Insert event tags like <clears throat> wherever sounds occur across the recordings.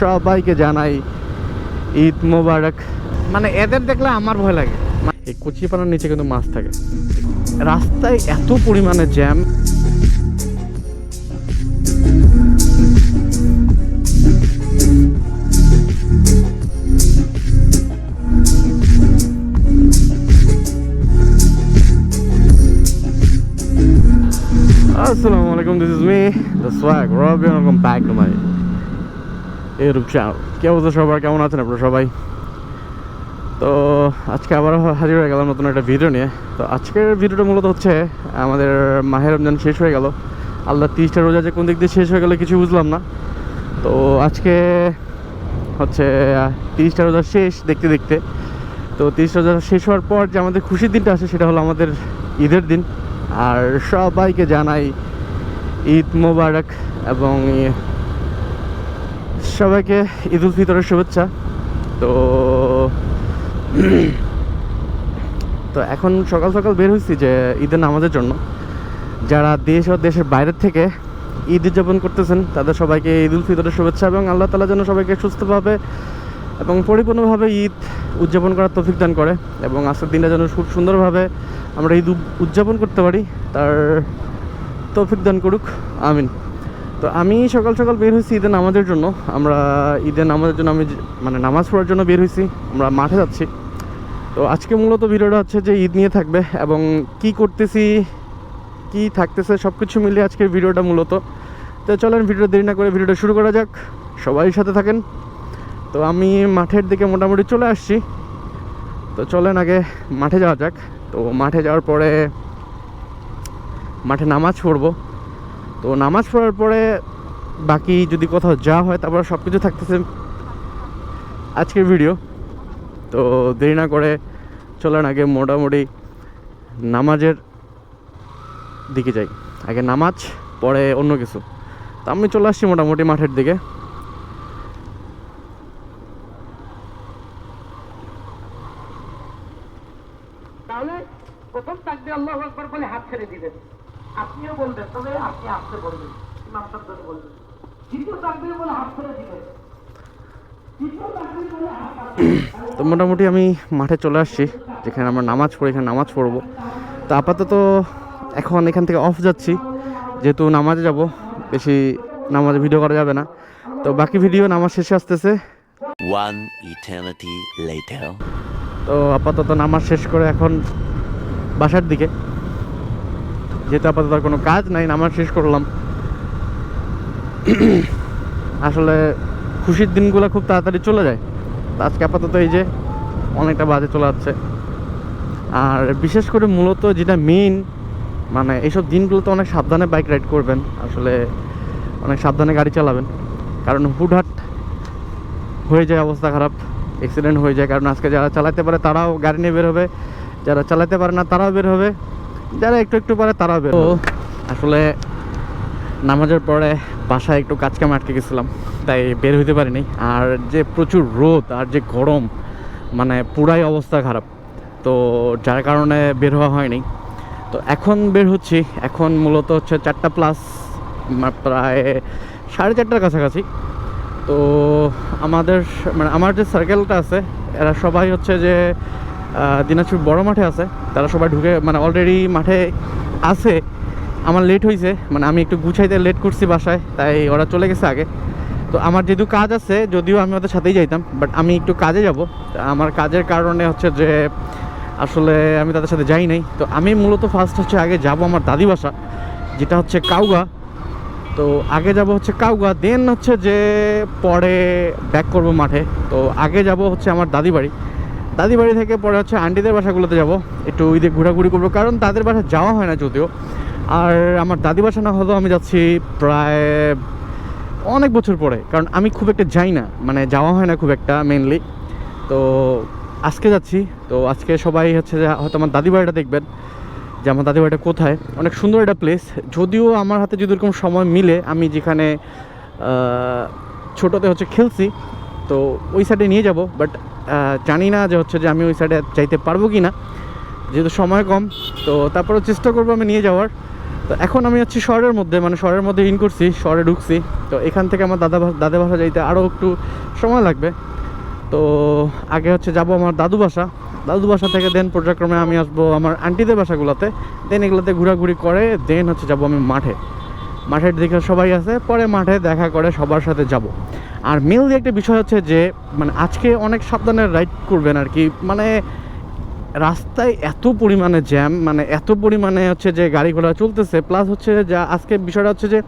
সবাইকে জানাই ঈদ মোবারক। মানে এদের দেখলে আমার ভয় লাগে। এই কচিপানার নিচে কিন্তু মাছ থাকে। রাস্তায় এত পরিমাণে জ্যাম। আসসালামু আলাইকুম this is me the swag Robi welcome back to my YouTube channel কে অবস্থা সবার? কেমন আছেন আপনারা সবাই? তো আজকে আবার হাজির হয়ে গেলাম নতুন একটা ভিডিও নিয়ে। তো আজকের ভিডিওটা মূলত হচ্ছে, আমাদের মাহের রমজান শেষ হয়ে গেল। আল্লাহ তিরিশটা রোজা যে কোন দিক দিয়ে শেষ হয়ে গেলো কিছু বুঝলাম না। তো আজকে হচ্ছে তিরিশটা রোজা শেষ দেখতে দেখতে। তো তিরিশটা রোজা শেষ হওয়ার পর যে আমাদের খুশির দিনটা আসে সেটা হলো আমাদের ঈদের দিন। আর সবাইকে জানাই ঈদ মোবারক এবং সবাইকে ঈদ উল ফিতরের শুভেচ্ছা। তো তো এখন সকাল সকাল বের হয়েছি যে ঈদের নামাজের জন্য। যারা দেশ ও দেশের বাইরের থেকে ঈদ উদযাপন করতেছেন, তাদের সবাইকে ঈদ উল ফিতরের শুভেচ্ছা এবং আল্লাহ তালা যেন সবাইকে সুস্থভাবে এবং পরিপূর্ণভাবে ঈদ উদযাপন করার তৌফিক দান করে এবং আজকের দিনটা যেন খুব সুন্দরভাবে আমরা ঈদ উদ- উদযাপন করতে পারি, তার তৌফিক দান করুক। আমিন। তো আমি সকাল সকাল বের হয়েছি ঈদের নামাজের জন্য। আমরা ঈদের নামাজের জন্য আমি মানে নামাজ পড়ার জন্য বের হয়েছি। আমরা মাঠে যাচ্ছি। তো আজকে মূলত ভিডিওটা হচ্ছে যে ঈদ নিয়ে থাকবে এবং কি করতেছি, কি থাকতেছে সব কিছু মিলিয়ে আজকের ভিডিওটা মূলত। তো চলেন ভিডিও দেরি না করে ভিডিওটা শুরু করা যাক। সবাই সাথে থাকেন। তো আমি মাঠের দিকে মোটামুটি চলে আসছি। তো চলেন আগে মাঠে যাওয়া যাক। তো মাঠে যাওয়ার পরে মাঠে নামাজ পড়ব। তো নামাজ পড়ার পরে বাকি যদি কোথাও যাওয়া হয়, তারপর সব কিছু থাকতেছে আজকের ভিডিও তো দেরি না করে চলেন আগে মোটামুটি নামাজের দিকে যাই। আগে নামাজ, পরে অন্য কিছু। তা আমি চলে আসছি মোটামুটি মাঠের দিকে তাহলে প্রথম তাকবীর আল্লাহু আকবার বলে হাত ছেড়ে দিবেন আপনিও বলবেন তবে আপনি আসতে বলবেন ইমাম দ্বিতীয় তাকবীর বলে হাত ছেড়ে দিবেন। তো মোটামুটি আমি মাঠে চলে আসছি যেখানে আমরা নামাজ পড়ি এখানে নামাজ পড়ব। তো আপাতত এখন এখান থেকে অফ যাচ্ছি। যেহেতু নামাজে যাব বেশি নামাজে ভিডিও করা যাবে না। তো বাকি ভিডিও নামাজ শেষে আসতেছে। One eternity later. তো আপাতত নামাজ শেষ করে এখন বাসার দিকে। যেহেতু আপাতত আর কোনো কাজ নাই নামাজ শেষ করলাম। <clears throat> আসলে খুশির দিনগুলো খুব তাড়াতাড়ি চলে যায়। তো আজকে আপাতত এই যে অনেকটা বাজে চলে যাচ্ছে। আর বিশেষ করে মূলত যেটা মেইন মানে এইসব দিনগুলোতে অনেক সাবধানে বাইক রাইড করবেন। আসলে অনেক সাবধানে গাড়ি চালাবেন। কারণ হুটহাট হয়ে যায় অবস্থা খারাপ অ্যাক্সিডেন্ট হয়ে যায়। কারণ আজকে যারা চালাতে পারে তারাও গাড়ি নিয়ে বের হবে। যারা চালাতে পারে না তারাও বের হবে। যারা একটু একটু পারে তারাও বের হবে। আসলে নামাজের পরে বাসায় একটু কাজ কামে আটকে গেছিলাম, তাই বের হইতে পারিনি। আর যে প্রচুর রোদ আর যে গরম মানে পুরাই অবস্থা খারাপ। তো যার কারণে বের হওয়া হয়নি। তো এখন বের হচ্ছি। এখন মূলত হচ্ছে চারটা প্লাস প্রায় সাড়ে চারটার কাছাকাছি। তো আমাদের মানে আমার যে সার্কেলটা আছে, এরা সবাই হচ্ছে যে দিনাজপুর বড় মাঠে আছে। তারা সবাই ঢুকে মানে অলরেডি মাঠে আছে। আমার লেট হয়েছে মানে আমি একটু গুছাইতে লেট করছি বাসায়, তাই ওরা চলে গেছে আগে। তো আমার যেহেতু কাজ আছে, যদিও আমি ওদের সাথেই যাইতাম বাট আমি একটু কাজে যাব। আমার কাজের কারণে হচ্ছে যে, আসলে আমি তাদের সাথে যাই নাই। তো আমি মূলত ফার্স্ট হচ্ছে আগে যাব আমার দাদি বাসা, যেটা হচ্ছে কাউগা। তো আগে যাব হচ্ছে কাউগা দেন হচ্ছে যে পরে ব্যাক করব মাঠে। তো আগে যাব হচ্ছে আমার দাদি বাড়ি। দাদি বাড়ি থেকে পরে হচ্ছে আন্টিদের বাসাগুলোতে যাব। একটু ওই ঈদে ঘোরাঘুরি করব, কারণ তাদের বাসা যাওয়া হয় না যদিও। আর আমার দাদি বাসা না হলেও আমি যাচ্ছি প্রায় অনেক বছর পরে, কারণ আমি খুব একটা যাই না মানে যাওয়া হয় না খুব একটা মেনলি তো আজকে যাচ্ছি, তো আজকে সবাই হচ্ছে যে, হয়তো আমার দাদি বাড়িটা দেখবেন যে আমার দাদি বাড়িটা কোথায়। অনেক সুন্দর একটা প্লেস যদিও আমার হাতে যদি এরকম সময় মিলে, আমি যেখানে ছোটোতে হচ্ছে খেলছি, তো ওই সাইডে নিয়ে যাব বাট জানি না যে হচ্ছে যে আমি ওই সাইডে যাইতে পারব কি না যেহেতু সময় কম, তো তারপরে চেষ্টা করব আমি নিয়ে যাওয়ার। তো এখন আমি হচ্ছি শহরের মধ্যে মানে শহরের মধ্যে ইন করছি, শহরে ঢুকছি। তো এখান থেকে আমার দাদা দাদা বাসা যাইতে আরও একটু সময় লাগবে। তো আগে হচ্ছে যাব আমার দাদু বাসা দাদু বাসা থেকে দেন পর্যায়ক্রমে আমি আসব আমার আন্টিদের বাসাগুলোতে। দেন এগুলোতে ঘোরাঘুরি করে দেন হচ্ছে যাব আমি মাঠে। মাঠের দিকে সবাই আছে, পরে মাঠে দেখা করে সবার সাথে যাব। আর মেনলি একটা বিষয় হচ্ছে যে মানে আজকে অনেক সাবধানে রাইড করবেন আর কি। মানে রাস্তায় এত পরিমাণে জ্যাম মানে এত পরিমাণে হচ্ছে যে গাড়ি ঘোড়া চলতেছে প্লাস হচ্ছে যা আজকে বিষয়টা হচ্ছে যে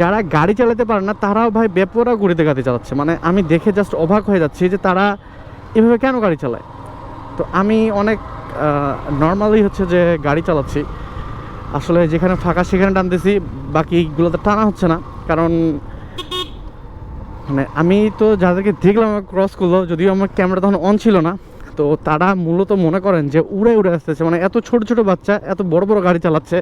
যারা গাড়ি চালাতে পারে না, তারাও ভাই বেপরা গড়িতে গাড়ি চালাচ্ছে। মানে আমি দেখে জাস্ট অবাক হয়ে যাচ্ছি যে তারা এভাবে কেন গাড়ি চালায়? তো আমি অনেক নর্মালি হচ্ছে যে গাড়ি চালাচ্ছি। আসলে যেখানে ফাঁকা সেখানে টানতেছি, বাকিগুলোতে টানা হচ্ছে না। কারণ মানে আমি তো যাদেরকে দেখলাম ক্রস করল, যদিও আমার ক্যামেরা তখন অন ছিল না। তো তারা মূলত মনে করেন যে উড়ে উড়ে আসতেছে। মানে এত ছোট ছোট বাচ্চা, এত বড় বড় গাড়ি চালাচ্ছে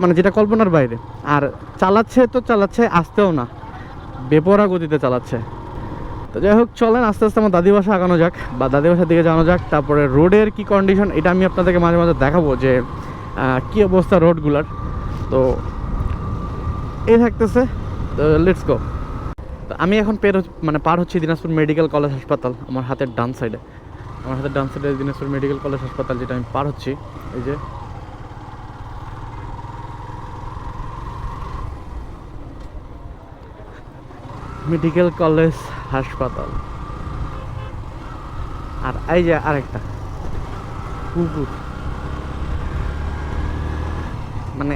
মানে যেটা কল্পনার বাইরে। আর চালাচ্ছে তো চালাচ্ছে, আসতেও না। বেপরা গতিতে চালাচ্ছে। তো যাই হোক, চলেন আস্তে আস্তে আমার দাদি বাসা আগানো যাক, বা দাদি বাসার দিকে যাওয়া যাক। তারপরে রোডের কি কন্ডিশন এটা আমি আপনাদেরকে মাঝে মাঝে দেখাবো যে কি অবস্থা রোডগুলার। তো এই থাকতেছে, তো লেটস গো আমি এখন পের মানে পার হচ্ছি দিনাজপুর মেডিকেল কলেজ হাসপাতাল, আমার হাতের ডান সাইডে আমার হাতের ডান সাইডে দিনাজপুর মেডিকেল কলেজ হাসপাতাল যেটা আমি পার হচ্ছি, এই যে। মেডিকেল কলেজ হাসপাতাল। আর এই যে আরেকটা, কুকুর। মানে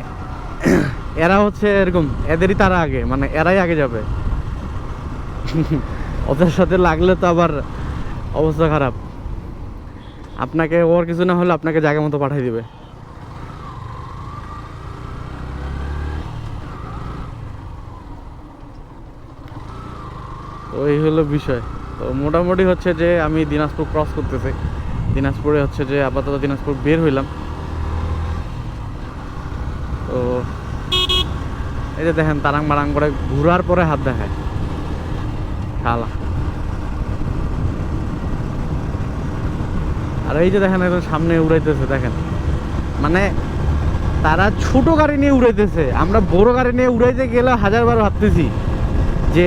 এরা হচ্ছে এরকম, এদেরই তারা আগে মানে এরাই আগে যাবে। ওদের সাথে লাগলে তো আবার অবস্থা খারাপ। আপনাকে ওর কিছু না হলে আপনাকে জায়গা মতো পাঠিয়ে দিবে। ওই হলো বিষয়। তো মোটামুটি হচ্ছে যে আমি দিনাজপুর ক্রস করতেছি। দিনাজপুরে হচ্ছে যে আপাতত দিনাজপুর বের হইলাম। তো এই যে দেখেন তারাং মারাং করে ঘুরার পরে হাত দেখায়। শালা। আর এই যে দেখেন একদম সামনে উড়াইতেছে, দেখেন। মানে তারা ছোট গাড়ি নিয়ে উড়াইতেছে। আমরা বড় গাড়ি নিয়ে উড়াইতে গেলে হাজারবার ভাবতেছি যে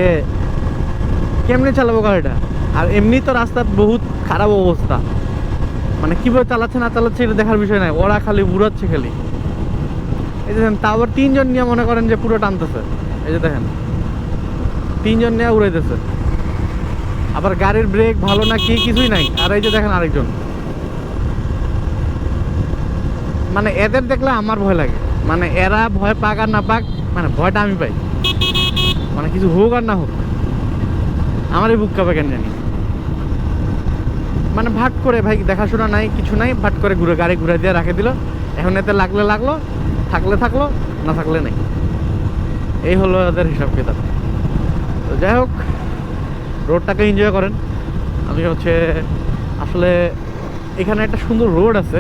কেমনে চালাবো গাড়িটা? আর এমনি তো রাস্তার বহুত খারাপ অবস্থা। মানে কীভাবে চালাচ্ছে, না চালাচ্ছে এটা দেখার বিষয় নাই। ওরা খালি উড়াচ্ছে খালি। এই যে দেখেন আবার তিনজন নিয়ে মনে করেন যে পুরো টানতেছে। এই যে দেখেন, তিনজন নিয়ে উড়াইতেছে। আবার গাড়ির ব্রেক ভালো না কি, কিছুই নাই। আর এই যে দেখেন আরেকজন। মানে এদের দেখলে আমার ভয় লাগে। মানে এরা ভয় পাক আর না পাক মানে ভয়টা আমি পাই। মানে কিছু হোক আর না হোক আমারই বুক কাঁপে কেন জানি। মানে ভাট করে ভাই, দেখাশোনা নাই, কিছু নাই ভাট করে ঘুরে গাড়ি ঘুরে দিয়ে রাখে দিল। এখন এতে লাগলে লাগল, থাকলে থাকল, না থাকলে নেই। এই হলো ওদের হিসাব কিতাব। তো যাই হোক, রোডটাকে এনজয় করেন। আমি হচ্ছে, আসলে এখানে একটা সুন্দর রোড আছে।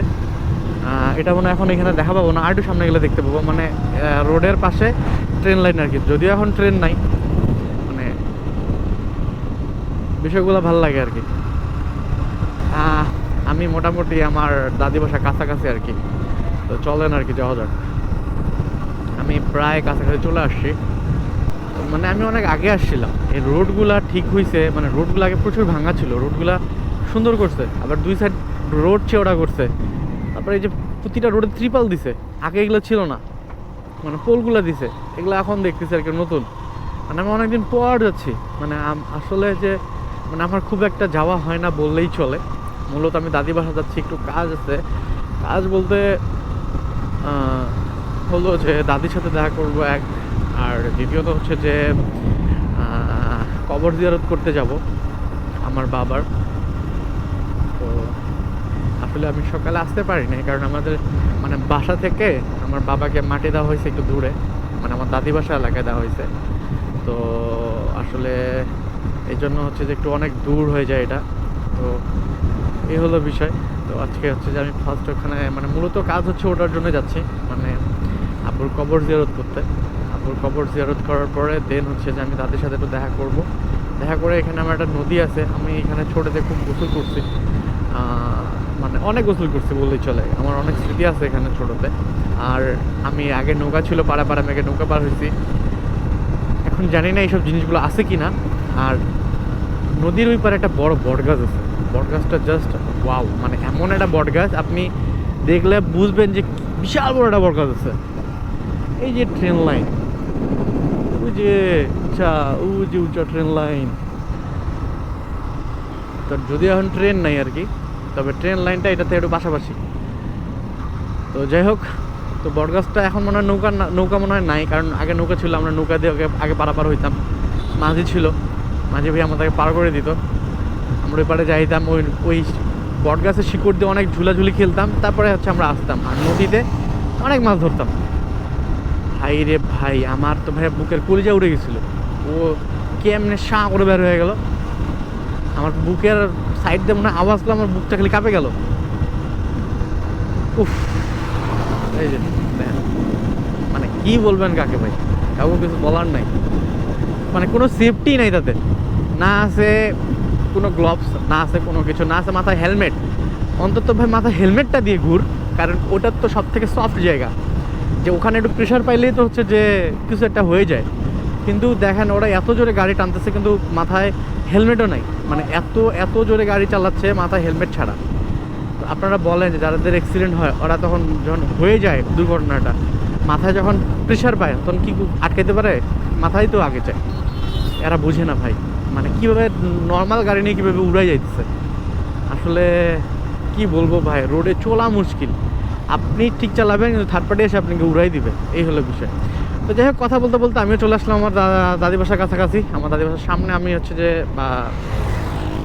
এটা মনে এখন এখানে দেখা পাবো না আর একটু সামনে গেলে দেখতে পাবো। মানে রোডের পাশে ট্রেন লাইন আর কি। যদিও এখন ট্রেন নাই মানে বিষয়গুলো ভালো লাগে আর কি। আমি মোটামুটি আমার দাদি বাসা কাছাকাছি আর কি। তো চলেন আর কি, যাওয়া যাক। আমি প্রায় কাছাকাছি চলে আসছি। মানে আমি অনেক আগে আসছিলাম। এই রোডগুলা ঠিক হয়েছে মানে রোডগুলো আগে প্রচুর ভাঙা ছিল, রোডগুলা সুন্দর করছে, আবার দুই সাইড রোড চেওড়া করছে। তারপরে এই যে প্রতিটা রোডে ত্রিপাল দিছে। আগে এগুলো ছিল না। মানে পোলগুলো দিছে। এগুলো এখন দেখতেছি আর কি নতুন। মানে আমি অনেকদিন পর যাচ্ছি। মানে আসলে যে মানে আমার খুব একটা যাওয়া হয় না বললেই চলে। মূলত আমি দাদি বাসা যাচ্ছি, একটু কাজ আছে। কাজ বলতে হলো যে দাদির সাথে দেখা করব এক। আর দ্বিতীয়ত হচ্ছে যে কবর জিয়ারত করতে যাব। আমার বাবার। তো আসলে আমি সকালে আসতে পারিনি কারণ আমাদের মানে বাসা থেকে আমার বাবাকে মাটি দেওয়া হয়েছে একটু দূরে মানে আমার দাদি বাসা এলাকায় দেওয়া হয়েছে। তো আসলে এই জন্য হচ্ছে যে একটু অনেক দূর হয়ে যায় এটা। তো এই হলো বিষয়। তো আজকে হচ্ছে যে আমি ফার্স্ট ওখানে মানে মূলত কাজ হচ্ছে ওটার জন্য যাচ্ছি মানে আব্বুর কবর জিয়ারত করতে। আব্বুর কবর জিয়ারত করার পরে দেন হচ্ছে যে আমি তাদের সাথে একটু দেখা করব। দেখা করে এখানে আমার একটা নদী আছে, আমি এখানে ছোটোতে খুব গোসল করছি। মানে অনেক গোসল করছি বললেই চলে। আমার অনেক স্মৃতি আছে এখানে ছোটোতে। আর আমি আগে নৌকা ছিল, পাড়া পাড়া আগে নৌকা পার হয়েছি। এখন জানি না এইসব জিনিসগুলো আছে কি না আর নদীর ওই পারে একটা বড় বট গাছ আছে। বট গাছটা জাস্ট ওয়াও মানে এমন একটা বট গাছ আপনি দেখলে বুঝবেন যে বিশাল বড় একটা বট গাছ আছে। এই যে ট্রেন লাইন ওই যে উঁচা, ওই যে উঁচা ট্রেন লাইন তো যদিও এখন ট্রেন নাই আর কি তবে ট্রেন লাইনটা এটাতে একটু পাশাপাশি। তো যাই হোক, তো বটগাছটা এখন মনে হয় নৌকা নৌকা মনে হয় নাই, কারণ আগে নৌকা ছিল, আমরা নৌকা দিয়ে আগে পারাপার হইতাম। মাঝি ছিল, মাঝি ভাই আমাদেরকে পার করে দিত। আমরা ওই পারে যাইতাম, ওই ওই বটগাছের শিকড় দিয়ে অনেক ঝুলাঝুলি খেলতাম, তারপরে হচ্ছে আমরা আসতাম। আর নদীতে অনেক মাছ ধরতাম। ভাই রে ভাই, আমার তো ভাই বুকের কলিজা উড়ে গেছিল। ও কেমনে শাঁ করে বের হয়ে গেল। আমার বুকের সাইড দিয়ে মনে আওয়াজ করল আমার বুকটা খালি কাঁপে গেল। উফ, এই যে মানে কি বলবেন কাকে ভাই? কাউকে কিছু বলার নাই। মানে কোনো সেফটি নাই তাতে। না আছে কোনো গ্লোভস না আছে কোনো কিছু, না আছে মাথায় হেলমেট অন্তত ভাই মাথায় হেলমেটটা দিয়ে ঘুর, কারণ ওটার তো সব থেকে সফট জায়গা। যে ওখানে একটু প্রেশার পাইলেই তো হচ্ছে যে কিছু একটা হয়ে যায়। কিন্তু দেখেন, ওরা এত জোরে গাড়ি টানতেছে, কিন্তু মাথায় হেলমেটও নাই। মানে এত এত জোরে গাড়ি চালাচ্ছে, মাথায় হেলমেট ছাড়া। আপনারা বলেন যে যাদের অ্যাক্সিডেন্ট হয়, ওরা তখন যখন হয়ে যায় দুর্ঘটনাটা, মাথায় যখন প্রেশার পায়, তখন কি আটকাইতে পারে? মাথায় তো আগে যায় এরা বুঝে না ভাই। মানে কীভাবে নর্মাল গাড়ি নিয়ে কীভাবে উড়াই যাইতেছে। আসলে কি বলব ভাই রোডে চলা মুশকিল। আপনি ঠিক চালাবেন, কিন্তু থার্ড পার্টি এসে আপনাকে উড়াই দিবে। এই হলো বিষয়। তো যাই হোক, কথা বলতে বলতে আমিও চলে আসলাম আমার দাদা বাসার কাছাকাছি। আমার দাদি বাসার সামনে আমি হচ্ছে যে, বা,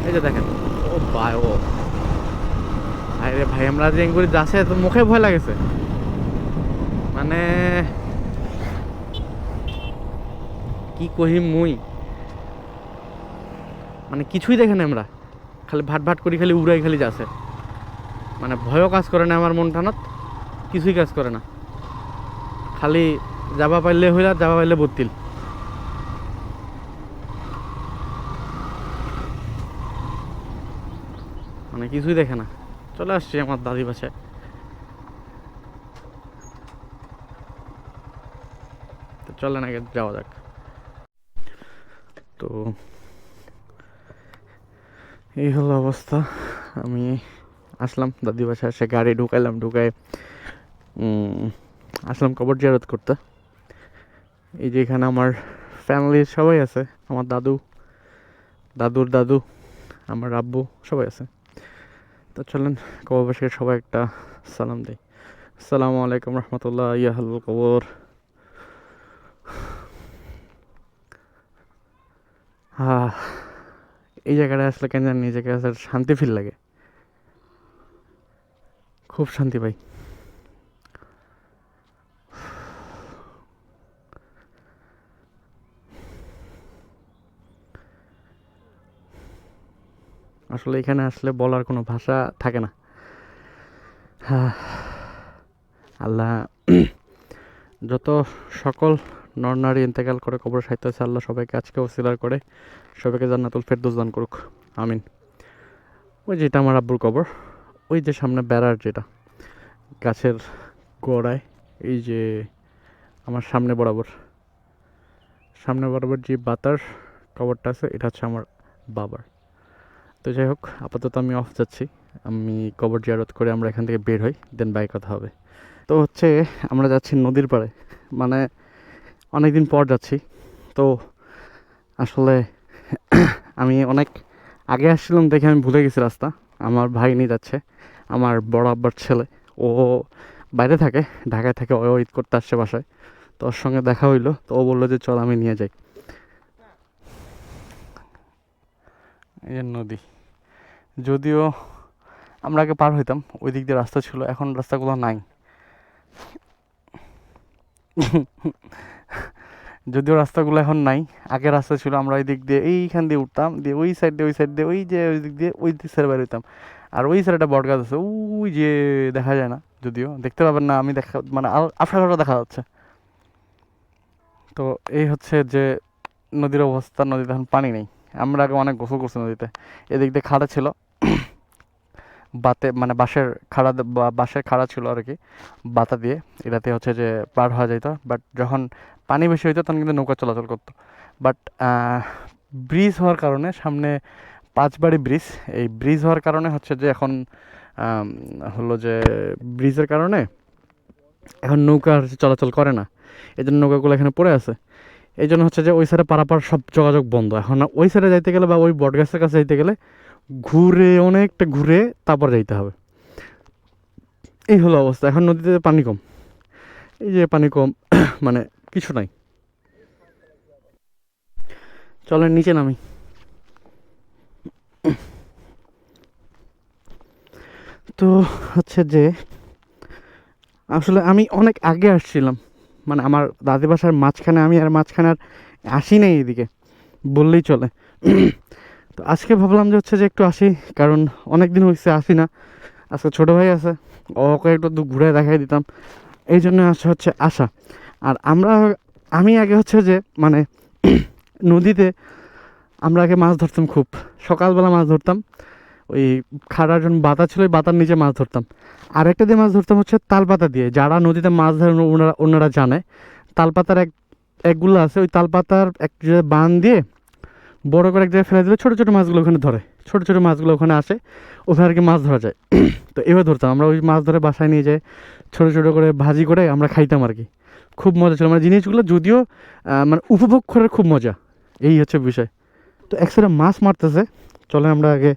এই যে দেখেন। ও ভাই, ও। আরে ভাই, আমরা যে এঙ্গুরি যাচ্ছে তো মুখে ভয় লাগেছে। মানে কি কহিম মুই? মানে কিছুই দেখে না আমরা। খালি ভাট ভাট করি, খালি উড়াই খালি যাচ্ছে। মানে ভয়ও কাজ করে না আমার মন টানত কিছুই কাজ করে না। খালি যাবা পাইলে আর যাবা পাইলে বত্তিল মানে কিছুই দেখে না। চলে আসছি আমার দাদি বাসায়। তো আগে, যাওয়া যাক। তো এই হলো অবস্থা। আমি আসলাম দাদি বাসায় এসে গাড়ি ঢুকাইলাম, ঢুকাই আসলাম কবর জিয়ারত করতে। এই যে এখানে আমার ফ্যামিলির সবাই আছে, আমার দাদু, দাদুর দাদু, আমার আব্বু সবাই আছে। তো চলেন কবরবাসীকে সবাই একটা সালাম দিই। আসসালামু আলাইকুম রহমতুল্লাহ ইয়াহাল কবর। হ্যাঁ এই জায়গাটা আসলে কেন জানি আসলে শান্তি ফিল লাগে। খুব শান্তি পাই আসলে এখানে আসলে বলার কোনো ভাষা থাকে না। আল্লাহ <clears throat> যত সকল নর নারী ইন্তেকাল করে কবর সাহিত্য আছে আল্লাহ সবাইকে আজকে ওসিলার করে সবাইকে জান্নাতুল ফেরদৌস দান করুক। আমিন। ওই যেটা আমার আব্বুর কবর, ওই যে সামনে বেড়ার যেটা, গাছের গোড়ায়, এই যে আমার সামনে বরাবর। সামনে বরাবর যে বাতার কবরটা আছে, এটা হচ্ছে আমার বাবার। তো যাই হোক, আপাতত আমি অফ যাচ্ছি। আমি কবর জিয়ারত করে আমরা এখান থেকে বের হই দেন বাই কথা হবে। তো হচ্ছে, আমরা যাচ্ছি নদীর পাড়ে। মানে অনেক দিন পর যাচ্ছি। তো আসলে <coughs> আমি অনেক আগে আসছিলাম দেখে আমি ভুলে গেছি রাস্তা। আমার ভাই নিয়ে যাচ্ছে, আমার বড় আব্বার ছেলে। ও বাইরে থাকে, ঢাকায় থাকে, ও ঈদ করতে আসছে বাসায়। তো ওর সঙ্গে দেখা হইল, তো ও বলল যে চল আমি নিয়ে যাই। এই নদী। যদিও আমরা আগে পার হইতাম ওই দিক দিয়ে রাস্তা ছিল, এখন রাস্তাগুলো নাই। যদিও রাস্তাগুলো এখন নাই, আগে রাস্তা ছিল, আমরা ওই দিক দিয়ে এইখান দিয়ে উঠতাম, দিয়ে ওই সাইড দিয়ে, ওই সাইড দিয়ে, ওই যে ওই দিক দিয়ে, ওই দিক সাইড বের হইতাম। আর ওই সাইড একটা বট গাছ আছে, ওই যে দেখা যায় না, যদিও। দেখতে পাবেন না, আমি দেখা মানে আফ্রাটা দেখা যাচ্ছে। তো এই হচ্ছে যে নদীর অবস্থা, নদীতে এখন পানি নেই। আমরা আগে অনেক গোসল করছি নদীতে। এদিক দিয়ে খাড়া ছিল। বাতে মানে বাঁশের খাড়া বাঁশের খাড়া ছিল আর কি, বাতা দিয়ে। এটাতে হচ্ছে যে পার হওয়া যেত বাট যখন পানি বেশি হইতো, তখন কিন্তু নৌকা চলাচল করতো। বাট ব্রিজ হওয়ার কারণে সামনে পাঁচবাড়ি ব্রিজ। এই ব্রিজ হওয়ার কারণে হচ্ছে যে এখন হলো যে ব্রিজের কারণে এখন নৌকা চলাচল করে না। এই জন্য নৌকাগুলো এখানে পড়ে আছে। এই জন্য হচ্ছে যে ওই সাইডে পারাপার সব যোগাযোগ বন্ধ। এখন ওই সাইডে যাইতে গেলে বা ওই বটগাছের কাছে যাইতে গেলে ঘুরে, অনেকটা ঘুরে তারপর যাইতে হবে। এই হলো অবস্থা। এখন নদীতে পানি কম। এই যে পানি কম <coughs> মানে কিছু নাই। চলেন নিচে নামি। তো হচ্ছে যে, আসলে আমি অনেক আগে আসছিলাম। মানে আমার দাদি বাসার মাঝখানে আমি আর মাঝখানে আর আসি নাই এদিকে, বললেই চলে। <clears throat> তো আজকে ভাবলাম যে হচ্ছে যে একটু আসি, কারণ অনেক দিন হয়েছে আসি না। আজকে ছোটো ভাই আছে, ওকে একটু ঘুরে দেখাই দিতাম। এই জন্য আসা হচ্ছে আসা আর আমরা, আমি আগে হচ্ছে যে মানে <clears throat> নদীতে আমরা আগে মাছ ধরতাম খুব। সকালবেলা মাছ ধরতাম। ওই যখন বাতা ছিল, ওই বাতার নিচে মাছ ধরতাম। আরেকটা দিয়ে মাছ ধরতাম হচ্ছে তালপাতা দিয়ে। যারা নদীতে মাছ ধরে ওনারা ওনারা জানে, তালপাতার এক, একগুলো আছে, ওই তালপাতার এক জায়গায় বান দিয়ে বড় করে এক জায়গায় ফেলে দিলে ছোটো ছোটো মাছগুলো ওখানে ধরে। ছোটো ছোটো মাছগুলো ওখানে আসে, ওখানে আর কি মাছ ধরা যায়। <clears throat> তো এভাবে ধরতাম। আমরা ওই মাছ ধরে বাসায় নিয়ে যাই ছোটো ছোটো করে ভাজি করে আমরা খাইতাম আর কি খুব মজা ছিল। মানে জিনিসগুলো যদিও মানে উপভোগ করার খুব মজা। এই হচ্ছে বিষয়। তো একসাথে মাছ মারতেছে। চলে আমরা আগে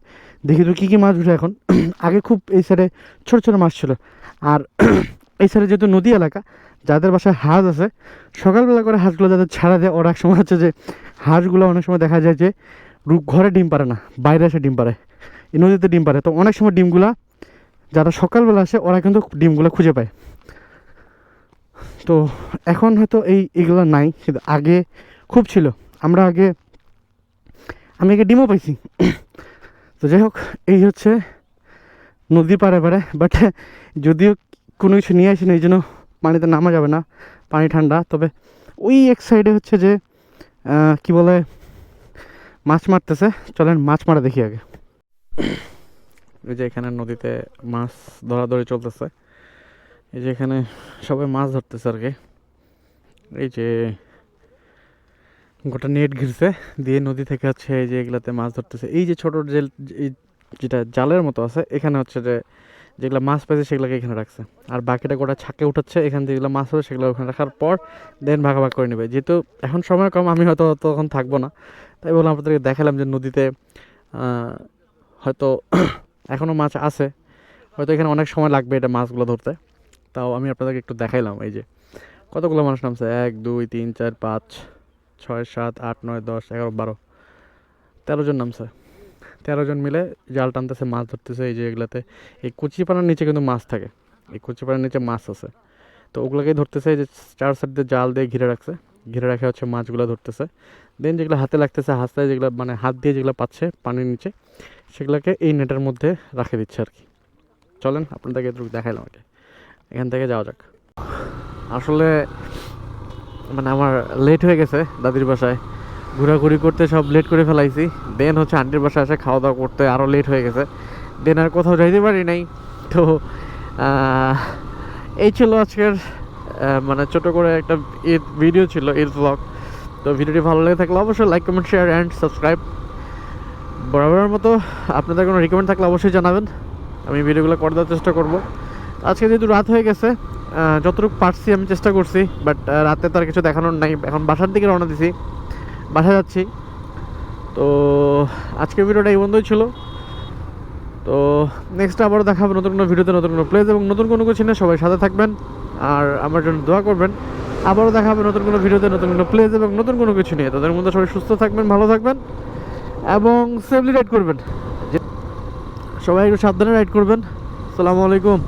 দেখি তো কী কী মাছ উঠে এখন। <clears throat> আগে খুব এই সাইডে ছোটো ছোটো মাছ ছিল। আর <clears throat> এই সাইডে যেহেতু নদী এলাকা, যাদের বাসায় হাঁস আছে, সকালবেলা করে হাঁসগুলো যাদের ছাড়া দেয়, ওরা সময় হচ্ছে যে হাঁসগুলো অনেক সময় দেখা যায় যে ঘরে ডিম পারে না, বাইরে এসে ডিম পারে এই নদীতে ডিম পারে তো অনেক সময় ডিমগুলা যারা সকালবেলা আসে, ওরা কিন্তু ডিমগুলো খুঁজে পায়। তো এখন হয়তো এই এগুলো নাই, কিন্তু আগে খুব ছিল। আমরা আগে আমি আগে ডিমও পাইছি। তো যাই হোক, এই হচ্ছে নদী পারে পারে বাট যদিও কোনো কিছু নিয়ে আসি না এই জন্য পানিতে নামা যাবে না, পানি ঠান্ডা। তবে ওই এক সাইডে হচ্ছে যে কি বলে, মাছ মারতেছে। চলেন মাছ মারা দেখি আগে। এই যে এখানে নদীতে মাছ ধরাধরি চলতেছে। এই যে এখানে সবাই মাছ ধরতেছে আর কি। এই যে গোটা নেট ঘিরছে, দিয়ে নদী থেকে হচ্ছে এই যে এগুলাতে মাছ ধরতেছে। এই যে ছোট এই যেটা জালের মতো আছে, এখানে হচ্ছে যে যেগুলো মাছ পেয়েছে সেগুলোকে এখানে রাখছে। আর বাকিটা গোটা ছাকে উঠাচ্ছে, এখান থেকে যেগুলো মাছ হবে সেগুলো ওখানে রাখার পর দেন ভাগাভাগ করে নেবে। যেহেতু এখন সময় কম, আমি হয়তো তখন থাকব না। তাই বললাম আপনাদেরকে দেখালাম যে নদীতে হয়তো <coughs> এখনও মাছ আছে। হয়তো এখানে অনেক সময় লাগবে এটা মাছগুলো ধরতে। তাও আমি আপনাদেরকে একটু দেখাইলাম, এই যে। কতগুলো মানুষ নামছে? এক, দুই, তিন, চার, পাঁচ ছয়, সাত, আট, নয়, দশ, এগারো, বারো। তেরো জন নামছে। তেরো জন মিলে জাল টানতেছে, মাছ ধরতেছে এই যে এগুলাতে। এই কচিপানার নিচে কিন্তু মাছ থাকে। এই কচিপানার নিচে মাছ আছে। তো ওগুলোকেই ধরতেছে যে চার সাইড দিয়ে জাল দিয়ে ঘিরে রাখছে। ঘিরে রাখে হচ্ছে মাছগুলো ধরতেছে। দেন যেগুলো হাতে লাগতেছে হাতে যেগুলো মানে হাত দিয়ে যেগুলো পাচ্ছে পানির নিচে, সেগুলোকে এই নেটের মধ্যে রাখে দিচ্ছে আর কি। চলেন, আপনাদেরকে একটু দেখাইলাম আর কি এখান থেকে যাওয়া যাক। আসলে মানে আমার লেট হয়ে গেছে দাদির বাসায়। ঘোরাঘুরি করতে সব লেট করে ফেলাইছি। দেন হচ্ছে আন্টির বাসায় এসে খাওয়া দাওয়া করতে আরও লেট হয়ে গেছে। দেন আর কোথাও যাইতে পারি নাই। তো এই ছিল আজকের মানে ছোট করে একটা ঈদ ভিডিও ছিল, ঈদ ব্লগ তো ভিডিওটি ভালো লেগে থাকলে অবশ্যই like comment share and subscribe বরাবরের মতো আপনাদের কোনো রিকমেন্ড থাকলে অবশ্যই জানাবেন। আমি ভিডিওগুলো করে দেওয়ার চেষ্টা করব। আজকে যেহেতু রাত হয়ে গেছে যতটুকু পারছি আমি চেষ্টা করছি বাট রাতে তো আর কিছু দেখানোর নাই। এখন বাসার দিকে রওনা দিছি। বাসা যাচ্ছি। তো আজকের ভিডিওটা এই বন্ধই ছিল। তো নেক্সট আবারও দেখাবো নতুন কোনো ভিডিওতে, নতুন কোনো প্লেস এবং নতুন কোনো কিছু নিয়ে সবাই সাথে থাকবেন আর আমার জন্য দোয়া করবেন। আবারও দেখাবে নতুন কোনো ভিডিওতে, নতুন কোনো প্লেস এবং নতুন কোনো কিছু নিয়ে। তাদের মধ্যে সবাই সুস্থ থাকবেন, ভালো থাকবেন এবং সেফলি রাইড করবেন। সবাই একটু সাবধানে রাইড করবেন। আসসালামু আলাইকুম।